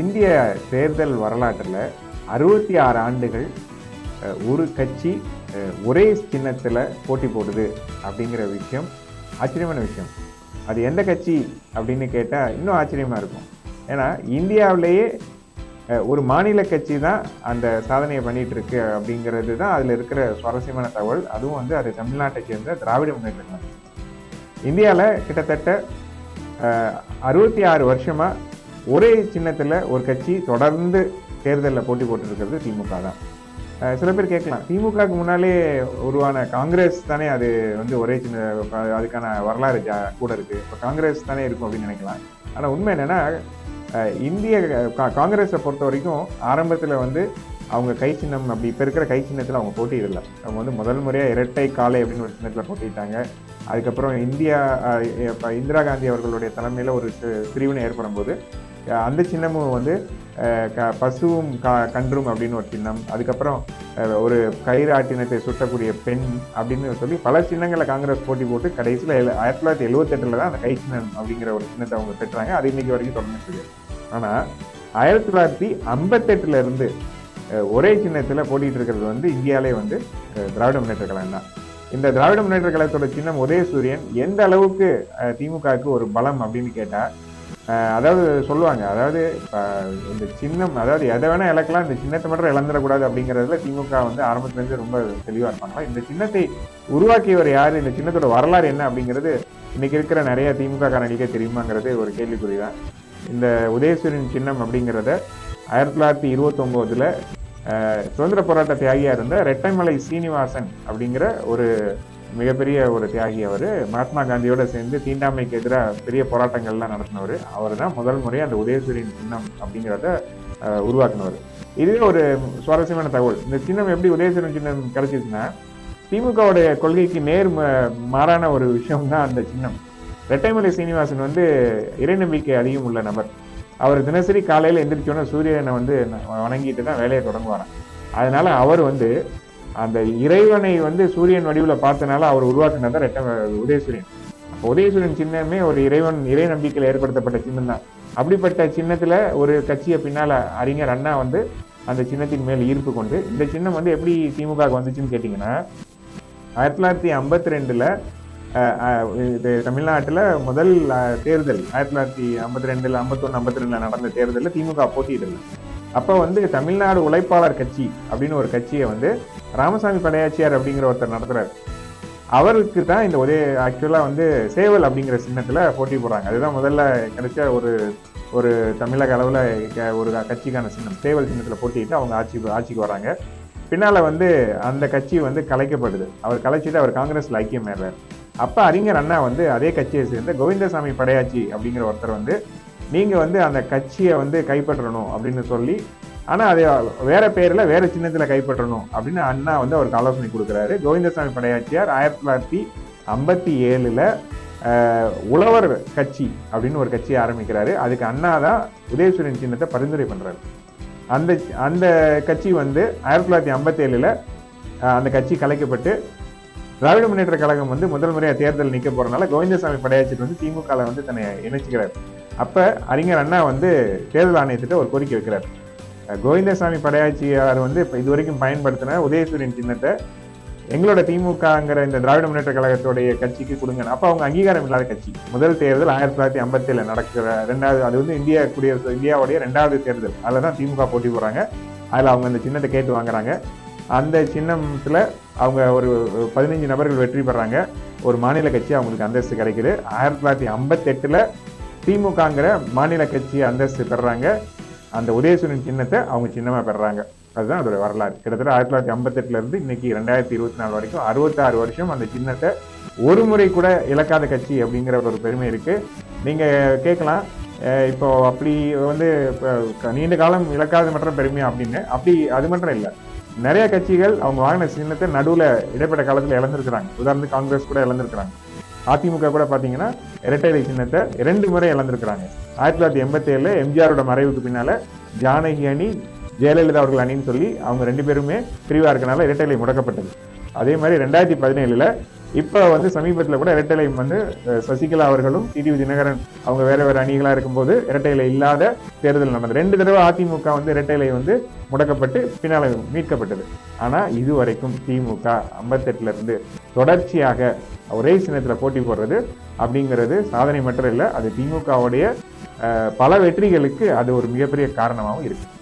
இந்திய தேர்தல் வரலாற்றில் அறுபத்தி ஆறு ஆண்டுகள் ஒரு கட்சி ஒரே சின்னத்தில் போட்டி போடுது அப்படிங்கிற விஷயம் ஆச்சரியமான விஷயம். அது எந்த கட்சி அப்படின்னு கேட்டால் இன்னும் ஆச்சரியமாக இருக்கும். ஏன்னா இந்தியாவிலேயே ஒரு மாநில கட்சி தான் அந்த சாதனையை பண்ணிகிட்ருக்கு இருக்கு அப்படிங்கிறது தான் அதில் இருக்கிற சுவாரஸ்யமான தகவல். அதுவும் வந்து அது தமிழ்நாட்டை சேர்ந்த திராவிட முன்னேற்ற கழகம். இந்தியாவில் கிட்டத்தட்ட அறுபத்தி ஆறு வருஷமாக ஒரே சின்னத்தில் ஒரு கட்சி தொடர்ந்து தேர்தலில் போட்டி போட்டுருக்கிறது திமுக தான். சில பேர் கேட்கலாம். திமுகவுக்கு முன்னாலே உருவான காங்கிரஸ் தானே அது வந்து ஒரே சின்ன அதுக்கான வரலாறு ஜா- கூட இருக்குது இப்போ காங்கிரஸ் தானே இருக்கும் அப்படின்னு நினைக்கலாம். ஆனால் உண்மை என்னென்னா இந்திய கா- காங்கிரஸை பொறுத்த வரைக்கும் ஆரம்பத்தில் வந்து அவங்க கை சின்னம் அப்படி இப்போ இருக்கிற கை சின்னத்தில் அவங்க போட்டியிடல. அவங்க வந்து முதல் முறையாக இரட்டை காலை அப்படின்னு ஒரு சின்னத்தில் போட்டிட்டாங்க அதுக்கப்புறம் இந்தியா இப்போ இந்திரா காந்தி அவர்களுடைய தலைமையில் ஒரு சி- பிரிவினை ஏற்படும் போது அந்த சின்னமும் வந்து க பசுவும் க கன்றும் அப்படின்னு ஒரு சின்னம். அதுக்கப்புறம் ஒரு கயிறாட்டினத்தை சுட்டக்கூடிய பெண் அப்படின்னு சொல்லி பல சின்னங்களை காங்கிரஸ் போட்டி போட்டு கடைசியில் ஆயிரத்தி தொள்ளாயிரத்தி எழுவத்தெட்டில் தான் அந்த கை சின்னம் அப்படிங்கிற ஒரு சின்னத்தை அவங்க பெற்றாங்க. அது இன்னைக்கு வரைக்கும் தொடர்ந்து ஆனால் ஆயிரத்தி தொள்ளாயிரத்தி ஐம்பத்தெட்டுல இருந்து ஒரே சின்னத்தில் போட்டிகிட்டு இருக்கிறது வந்து இந்தியாவிலே வந்து திராவிட முன்னேற்ற கழகம் தான். இந்த திராவிட முன்னேற்ற கழகத்தோட சின்னம் உதய சூரியன் எந்த அளவுக்கு திமுகவுக்கு ஒரு பலம் அப்படின்னு கேட்டால் அதாவது சொல்லுவாங்க அதாவது இந்த சின்னம் அதாவது எதை வேணா இழக்கலாம் இந்த சின்னத்தை மட்டும் இழந்துடக்கூடாது அப்படிங்கிறதுல திமுக வந்து ஆரம்பத்துலேருந்து ரொம்ப தெளிவாக இருப்பாங்களா இந்த சின்னத்தை உருவாக்கியவர் யார்? இந்த சின்னத்தோட வரலாறு என்ன அப்படிங்கிறது இன்னைக்கு இருக்கிற நிறைய திமுக காரணிக்கே தெரியுமாங்கிறது ஒரு கேள்விக்குறி தான் இந்த உதயசூரியன் சின்னம் அப்படிங்கிறத ஆயிரத்தி தொள்ளாயிரத்தி இருபத்தொம்போதில் சுதந்திர போராட்ட தியாகியாக இருந்த ரெட்டைமலை சீனிவாசன் அப்படிங்கிற ஒரு மிகப்பெரிய ஒரு தியாகி அவர். மகாத்மா காந்தியோட சேர்ந்து தீண்டாமைக்கு எதிராக பெரிய போராட்டங்கள்லாம் நடத்தினவர். அவர் தான் முதல் முறையாக அந்த உதயசூரியன் சின்னம் அப்படிங்கிறத உருவாக்குனவர். இதுவே ஒரு சுவாரஸ்யமான தகவல். இந்த சின்னம் எப்படி உதயசூரியன் சின்னம் கிடைச்சிச்சுன்னா திமுகவுடைய கொள்கைக்கு நேர் ம- மாறான ஒரு விஷயம் தான் அந்த சின்னம். ரெட்டைமலை சீனிவாசன் வந்து இறைநம்பிக்கை அதிகம் உள்ள நபர். அவர் தினசரி காலையில் எந்திரிச்சோன்னே சூரியனை வந்து வணங்கிட்டு தான் வேலையை தொடங்குவாராம். அதனால் அவர் வந்து அந்த இறைவனை வந்து சூரியன் வடிவில் பார்த்தனால அவர் உருவாக்குனது ரெட்ட உதயசூரியன். அப்போ உதயசூரியன் சின்னமே ஒரு இறைவன் இறை நம்பிக்கையில் ஏற்படுத்தப்பட்ட சின்னம் தான். அப்படிப்பட்ட சின்னத்தில் ஒரு கட்சியை பின்னால் அறிஞர் அண்ணா வந்து அந்த சின்னத்தின் மேல் ஈர்ப்பு கொண்டு இந்த சின்னம் வந்து எப்படி திமுக வந்துச்சுன்னு கேட்டிங்கன்னா ஆயிரத்தி தொள்ளாயிரத்தி ஐம்பத்தி ரெண்டில் இது தமிழ்நாட்டில் முதல் தேர்தல் ஆயிரத்தி தொள்ளாயிரத்தி ஐம்பத்தி ரெண்டில் ஐம்பத்தொன்று ஐம்பத்தி ரெண்டில் நடந்த தேர்தலில் திமுக போட்டியிடலை. அப்போ வந்து தமிழ்நாடு உழைப்பாளர் கட்சி அப்படின்னு ஒரு கட்சியை வந்து ராமசாமி படையாச்சியார் அப்படிங்கிற ஒருத்தர் நடத்துறாரு. அவருக்கு தான் இந்த ஒரே ஆக்சுவலாக வந்து சேவல் அப்படிங்கிற சின்னத்தில் போட்டி போடுறாங்க. அதுதான் முதல்ல கிடைச்ச ஒரு ஒரு தமிழக அளவில் ஒரு கட்சிக்கான சின்னம். சேவல் சின்னத்தில் போட்டிட்டு அவங்க ஆட்சி ஆட்சிக்கு வராங்க. பின்னால் வந்து அந்த கட்சி வந்து கலைக்கப்படுது. அவர் கலைச்சிட்டு அவர் காங்கிரஸில் ஐக்கியம் ஏறாரு அப்போ அறிஞர் அண்ணா வந்து அதே கட்சியை சேர்ந்த கோவிந்தசாமி படையாச்சி அப்படிங்கிற ஒருத்தர் வந்து நீங்கள் வந்து அந்த கட்சியை வந்து கைப்பற்றணும் அப்படின்னு சொல்லி ஆனால் அதை வேற பேரில் வேற சின்னத்தில் கைப்பற்றணும் அப்படின்னு அண்ணா வந்து அவருக்கு ஆலோசனை கொடுக்குறாரு. கோவிந்தசாமி படையாச்சியார் ஆயிரத்தி தொள்ளாயிரத்தி ஐம்பத்தி ஏழில் உழவர் கட்சி அப்படின்னு ஒரு கட்சியை ஆரம்பிக்கிறாரு. அதுக்கு அண்ணா தான் உதயசூரியன் சின்னத்தை பரிந்துரை பண்ணுறாரு அந்த அந்த கட்சி வந்து ஆயிரத்தி தொள்ளாயிரத்தி ஐம்பத்தேழில் அந்த கட்சி கலைக்கப்பட்டு திராவிட முன்னேற்ற கழகம் வந்து முதல் முறையாக தேர்தல் நிற்க போகிறனால கோவிந்தசாமி படையாச்சிட்டு வந்து திமுகவில் வந்து தன்னை இணைச்சிக்கிறார். அப்போ அறிஞர் அண்ணா வந்து தேர்தல் ஆணையத்திட்ட ஒரு கோரிக்கை வைக்கிறார். கோவிந்தசாமி படையாச்சியார் வந்து இப்போ இது வரைக்கும் பயன்படுத்தின உதயசூரியன் சின்னத்தை எங்களோட திமுகங்கிற இந்த திராவிட முன்னேற்ற கழகத்துடைய கட்சிக்கு கொடுங்க அப்போ அவங்க அங்கீகாரம் இல்லாத கட்சி. முதல் தேர்தல் ஆயிரத்தி தொள்ளாயிரத்தி ஐம்பத்தில் நடக்கிற ரெண்டாவது அது வந்து இந்திய குடியரசு இந்தியாவுடைய ரெண்டாவது தேர்தல். அதில் தான் திமுக போட்டி போகிறாங்க அதில் அவங்க அந்த சின்னத்தை கேட்டு வாங்குறாங்க. அந்த சின்னத்தில் அவங்க ஒரு பதினஞ்சு நபர்கள் வெற்றி பெறாங்க. ஒரு மாநில கட்சி அவங்களுக்கு அந்தஸ்து கிடைக்குது. ஆயிரத்தி தொள்ளாயிரத்தி ஐம்பத்தெட்டில் திமுகங்கிற மாநில கட்சி அந்தஸ்து பெறாங்க. அந்த உதயசூரியன் சின்னத்தை அவங்க சின்னமாக பெறாங்க. அதுதான் அதோட வரலாறு. கிட்டத்தட்ட ஆயிரத்தி தொள்ளாயிரத்தி ஐம்பத்தெட்டுலேருந்து இன்னைக்கு ரெண்டாயிரத்தி இருபத்தி நாலு வரைக்கும் அறுபத்தாறு வருஷம் அந்த சின்னத்தை ஒரு முறை கூட இழக்காத கட்சி அப்படிங்கிற ஒரு பெருமை இருக்கு. நீங்க கேட்கலாம். இப்போ அப்படி வந்து இப்போ நீண்ட காலம் இழக்காத மட்டும் பெருமையா அப்படின்னு. அப்படி அது மட்டும் இல்லை. நிறைய கட்சிகள் அவங்க வாங்கின சின்னத்தை நடுவில் இடைப்பட்ட காலத்தில் இழந்திருக்கிறாங்க. உதாரணத்துக்கு காங்கிரஸ் கூட இழந்திருக்கிறாங்க. அதிமுக கூட பார்த்தீங்கன்னா இரட்டை இலை சின்னத்தை இரண்டு முறை இழந்திருக்கிறாங்க. ஆயிரத்தி தொள்ளாயிரத்தி எண்பத்தி ஏழில் எம்ஜிஆரோட மறைவுக்கு பின்னால் ஜானகி அணி ஜெயலலிதா அவர்கள் அணின்னு சொல்லி அவங்க ரெண்டு பேருமே பிரிவாக இருக்கனால இரட்டைலை முடக்கப்பட்டது. அதே மாதிரி ரெண்டாயிரத்தி பதினேழில் இப்போ வந்து சமீபத்தில் கூட இரட்டைலை வந்து சசிகலா அவர்களும் டிடிவி தினகரன் அவங்க வேற வேற அணிகளாக இருக்கும்போது இரட்டைலை இல்லாத தேர்தல் நடந்தது. ரெண்டு தடவை அதிமுக வந்து இரட்டைலை வந்து முடக்கப்பட்டு பின்னால் மீட்கப்பட்டது. ஆனா இதுவரைக்கும் திமுக ஐம்பத்தெட்டுலேருந்து தொடர்ச்சியாக ஒரே சின்னத்தில் போட்டி போடுறது அப்படிங்கிறது சாதனை மட்டும் இல்லை. அது திமுகவுடைய பல வெற்றிகளுக்கு அது ஒரு மிகப்பெரிய காரணமாகவும் இருக்குது